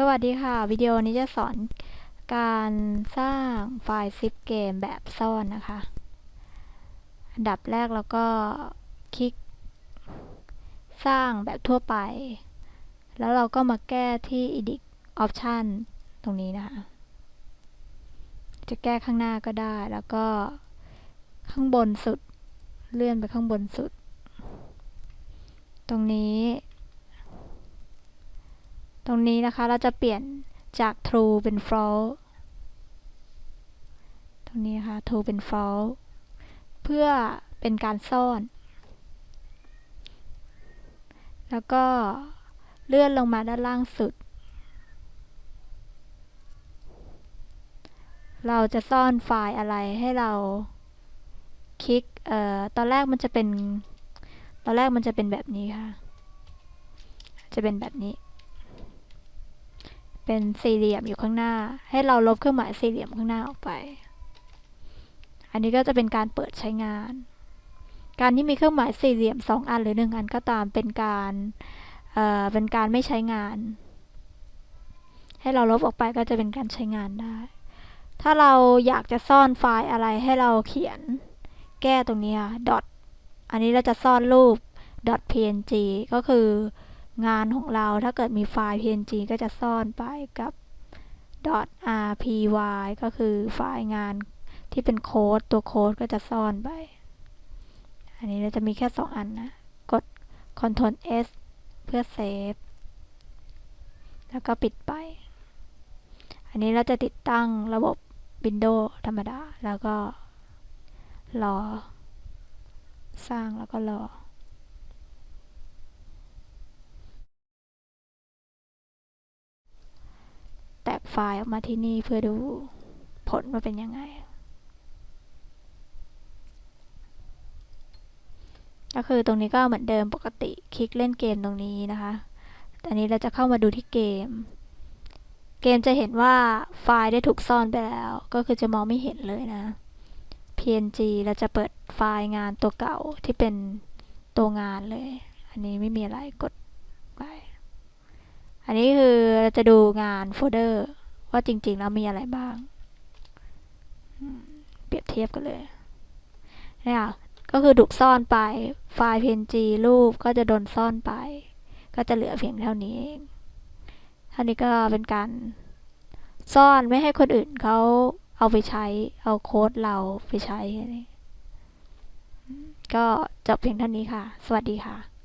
สวัสดีค่ะ วิดีโอนี้จะสอนการสร้างไฟล์ซิปเกมแบบซ่อนนะคะ อันดับแรกเราก็คลิก สร้างแบบทั่วไป แล้วเราก็มาแก้ที่ edit option ตรงนี้นะคะ จะแก้ข้างหน้าก็ได้แล้วก็ข้างบนสุด เลื่อนไปข้างบนสุด ตรงนี้ ตรงนี้นะคะเราจะเปลี่ยนจาก true เป็น false ตรงนี้นะคะ true เป็น false เพื่อเป็นการซ่อน แล้วก็เลื่อนลงมาด้านล่างสุด เราจะซ่อนไฟล์อะไรให้เราคลิก เอ่อ ตอนแรกมันจะเป็น ตอนแรกมันจะเป็นแบบนี้ค่ะ จะเป็นแบบนี้ เป็นสี่เหลี่ยมอยู่ข้างหน้า ให้เราลบเครื่องหมายสี่เหลี่ยมข้างหน้าออกไป อันนี้ก็จะเป็นการเปิดใช้งาน การที่มีเครื่องหมายสี่เหลี่ยมสองอันหรือหนึ่งอันก็ตามเป็นการเอ่อเป็นการไม่ใช้งาน ให้เราลบออกไปก็จะเป็นการใช้งานได้ ถ้าเราอยากจะซ่อนไฟล์อะไรให้เราเขียนแก้ตรงนี้ค่ะ dot อันนี้เราจะซ่อนรูป .png ก็คือ งานของเราถ้าเกิดมีไฟล์ png ก็จะซ่อนไปกับ .rpy ก็คือไฟล์งานที่เป็นโค้ดตัวโค้ดก็จะซ่อนไป อันนี้เราจะมีแค่ 2 อันนะ กด Ctrl S เพื่อเซฟ แล้วก็ปิดไป อันนี้เราจะติดตั้งระบบ Windows ธรรมดา แล้วก็รอ สร้างแล้วก็รอ แตกไฟล์ออกมาที่นี่เพื่อดูผลว่าเป็นยังไง ก็คือตรงนี้ก็เหมือนเดิมปกติคลิกเล่นเกมตรงนี้นะคะอันนี้เราจะเข้ามาดูที่เกม เกมจะเห็นว่าไฟล์ได้ถูกซ่อนไปแล้ว ก็คือจะมองไม่เห็นเลยนะ png เราจะเปิดไฟล์งานตัวเก่าที่เป็นตัวงานเลย อันนี้ไม่มีอะไรกดไป อันนี้คือเราจะดูงานโฟลเดอร์ ว่าจริง ๆ แล้วมีอะไรบ้าง เปรียบเทียบกันเลยเนี่ยก็คือถูกซ่อนไป ไฟล์ png รูปก็จะโดนซ่อนไป ก็จะเหลือเพียงเท่านี้เองท่านี้ก็เป็นการซ่อนไม่ให้คนอื่นเขาเอาไปใช้ เอาโค้ดเราไปใช้ ก็จบเพียงเท่านี้ค่ะ สวัสดีค่ะ